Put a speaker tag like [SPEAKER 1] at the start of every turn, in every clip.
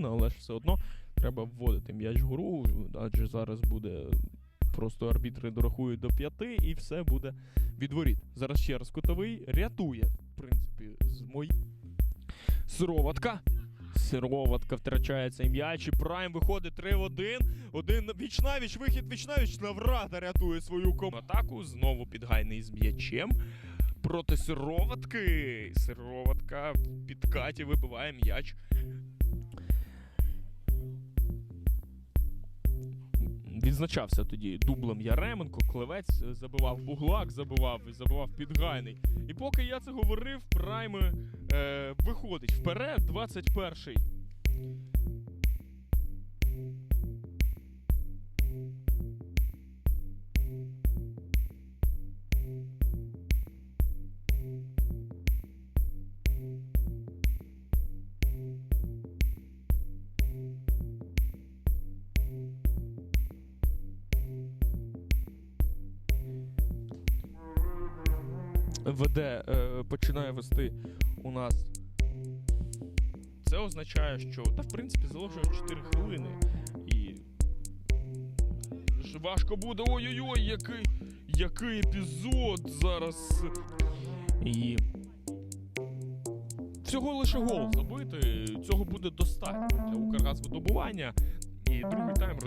[SPEAKER 1] Ну, але ж все одно треба вводити м'яч в гру, адже зараз буде просто арбітри дорахують до п'яти і все буде від воріт. Зараз ще раз кутовий рятує, в принципі, з мої. Сироватка. Сироватка втрачає цей м'яч і Прайм виходить 3 в 1. Один вічнавіч, вихід вічнавіч Наврата рятує свою команду. Атаку знову підгайний з м'ячем. Проти сироватки. Сироватка в підкаті вибиває м'яч. Відзначався тоді дублем Яременко, Клевець е, забивав Буглак, забивав, і забивав Підгайний. І поки я це говорив, прайми е, виходить вперед, 21-й. Веде, починає вести у нас. Це означає, що та в принципі залишилось 4 хвилини. І важко буде. Ой-ой-ой, який, який епізод зараз. І всього лише гол забити. Цього буде достатньо для Укргазвидобування. І другий тайм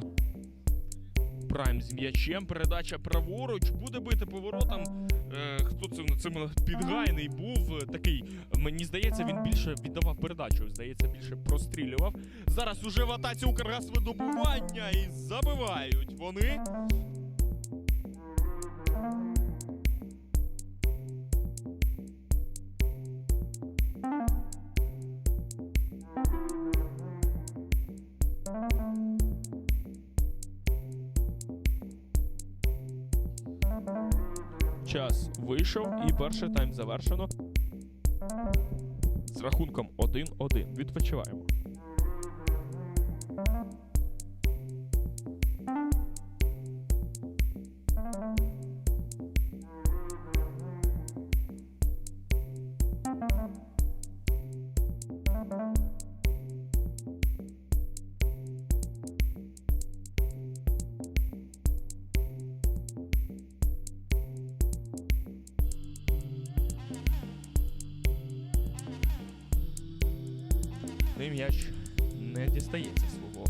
[SPEAKER 1] Прайм з м'ячем, передача праворуч, буде бити поворотом. Е, хто цим мене підгайний був е, такий. Мені здається, він більше віддавав передачу. Здається, більше прострілював. Зараз уже в атаці Укргазвидобування і забивають вони. Час вийшов і перший тайм завершено. З рахунком 1-1. Відпочиваємо. Ну м'яч не дістається свого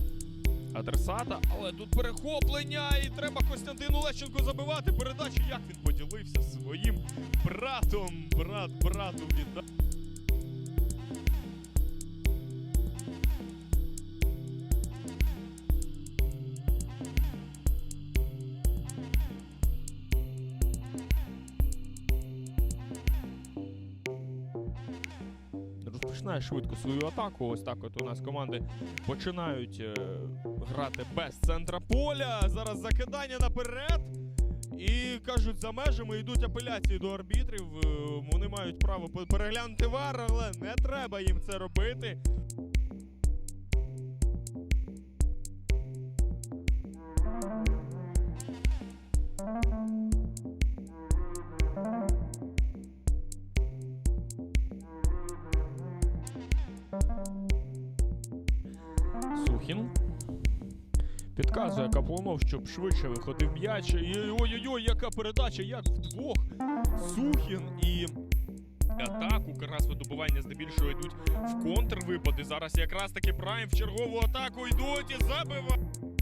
[SPEAKER 1] адресата, але тут перехоплення і треба Костянтину Лещенку забивати передачу. Як він поділився своїм братом. Брат брату віддав. Розпочинає швидко свою атаку. Ось так от у нас команди починають е, грати без центра поля. Зараз закидання наперед. І кажуть, за межами йдуть апеляції до арбітрів. Е, Вони мають право переглянути вар, але не треба їм це робити. Сухін. Підказує Каплунов, щоб швидше виходив м'яч. Ой-ой-ой, яка передача, як вдвох. Сухін і атаку. Якраз видобування здебільшого йдуть в контрвипади. Зараз якраз таки Прайм в чергову атаку йдуть і забивають.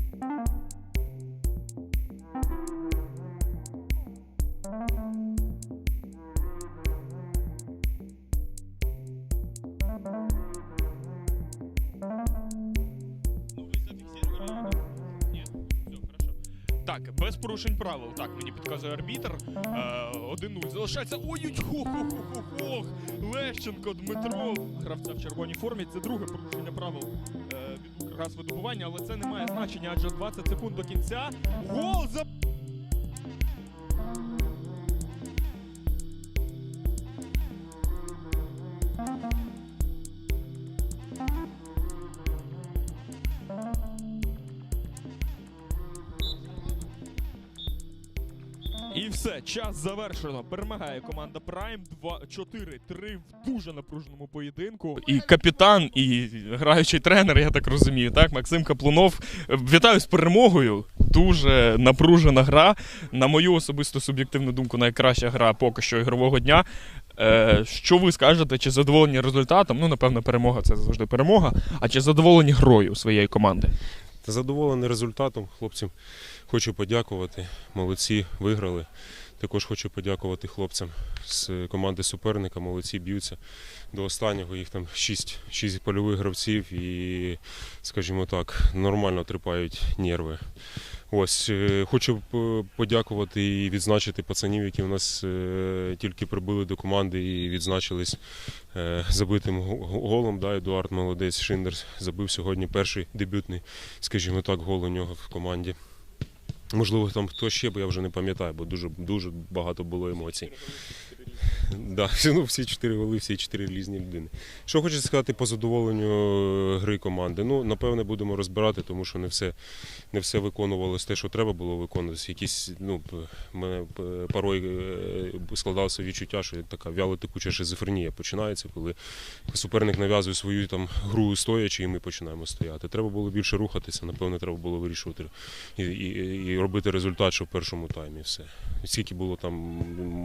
[SPEAKER 1] Так, без порушень правил. Так, мені підказує арбітр. Е, 1-0. Залишається. ой ой ох Лещенко Дмитро. Гравця в червоній формі. Це друге порушення правил е, від видобування, але це не має значення, адже 20 секунд до кінця. Гол за. Все, час завершено. Перемагає команда Prime 2-4-3 в дуже напруженому поєдинку. І капітан, і граючий тренер, я так розумію, так, Максим Каплунов. Вітаю з перемогою. Дуже напружена гра. На мою особисту суб'єктивну думку, найкраща гра поки що ігрового дня. Е, що ви скажете, чи задоволені результатом? Ну, напевно, перемога це завжди перемога. А чи задоволені грою своєї команди?
[SPEAKER 2] Та задоволений результатом хлопцям. Хочу подякувати. Молодці виграли. Також хочу подякувати хлопцям з команди суперника. Молодці б'ються до останнього. Їх там 6, 6 польових гравців і, скажімо так, нормально трипають нерви. Ось е, хочу подякувати і відзначити пацанів, які у нас е, тільки прибули до команди і відзначились е, забитим голом. Да, Едуард молодець Шиндер забив сьогодні перший дебютний, скажімо так, гол у нього в команді. Можливо, там хто ще, бо я вже не пам'ятаю, бо дуже, дуже багато було емоцій. Да, ну, всі чотири голи, всі чотири різні людини. Що хочу сказати по задоволенню е, гри команди? Ну, напевне, будемо розбирати, тому що не все, не все виконувалось те, що треба було виконуватися. Якісь, ну, мене порой е, складалося відчуття, що така вяло текуча шизофренія починається, коли суперник нав'язує свою там гру стоячи, і ми починаємо стояти. Треба було більше рухатися, напевне, треба було вирішувати і, і, і робити результат, що в першому таймі все. Скільки було там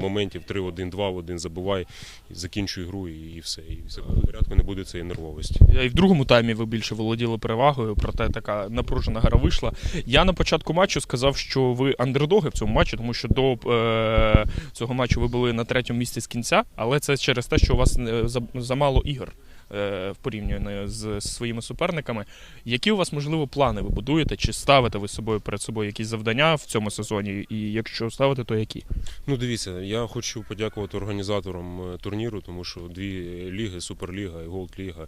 [SPEAKER 2] моментів 3-1, 2-1, забувай, забуває, закінчує гру і, все. І все в порядку, не буде цієї нервовості.
[SPEAKER 1] І в другому таймі ви більше володіли перевагою, проте така напружена гра вийшла. Я на початку матчу сказав, що ви андердоги в цьому матчі, тому що до е, цього матчу ви були на третьому місці з кінця, але це через те, що у вас е, замало ігор. Е, В порівнянні з своїми суперниками, які у вас можливо плани ви будуєте? Чи ставите ви собою перед собою якісь завдання в цьому сезоні? І якщо ставите, то які?
[SPEAKER 2] Ну, дивіться, я хочу подякувати організаторам е, турніру, тому що дві ліги, Суперліга і Голд-ліга,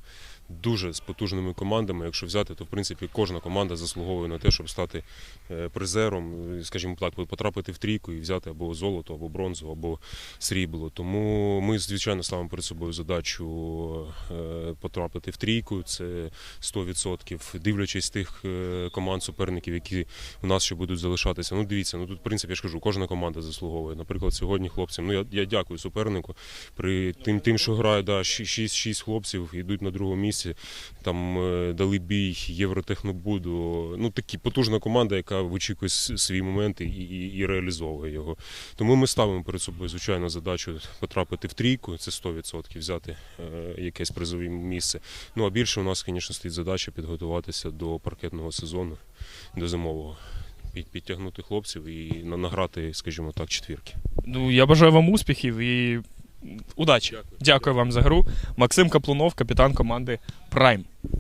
[SPEAKER 2] дуже з потужними командами. Якщо взяти, то в принципі кожна команда заслуговує на те, щоб стати е, призером, скажімо так, потрапити в трійку і взяти або золото, або бронзу, або срібло. Тому ми, звичайно, ставимо перед собою задачу потрапити в трійку. Це 100%, дивлячись тих е, команд суперників, які у нас ще будуть залишатися. Ну, дивіться, ну тут, в принципі, я ж кажу, кожна команда заслуговує. Наприклад, сьогодні хлопцям. Ну я, я дякую супернику. При тим, тим що грає, да, 6 хлопців йдуть на другому місці. Там е, дали бій Євротехнобуду. Ну такі потужна команда, яка вичікує свій момент і, і, і реалізовує його. Тому ми ставимо перед собою звичайно задачу потрапити в трійку. Це 100% взяти е, якесь призове місце. Ну а більше у нас, звісно, стоїть задача підготуватися до паркетного сезону, до зимового. Підтягнути хлопців і награти, скажімо так, четвірки.
[SPEAKER 1] Ну я бажаю вам успіхів і удачі.
[SPEAKER 2] Дякую.
[SPEAKER 1] Дякую вам за гру. Максим Каплунов, капітан команди Prime.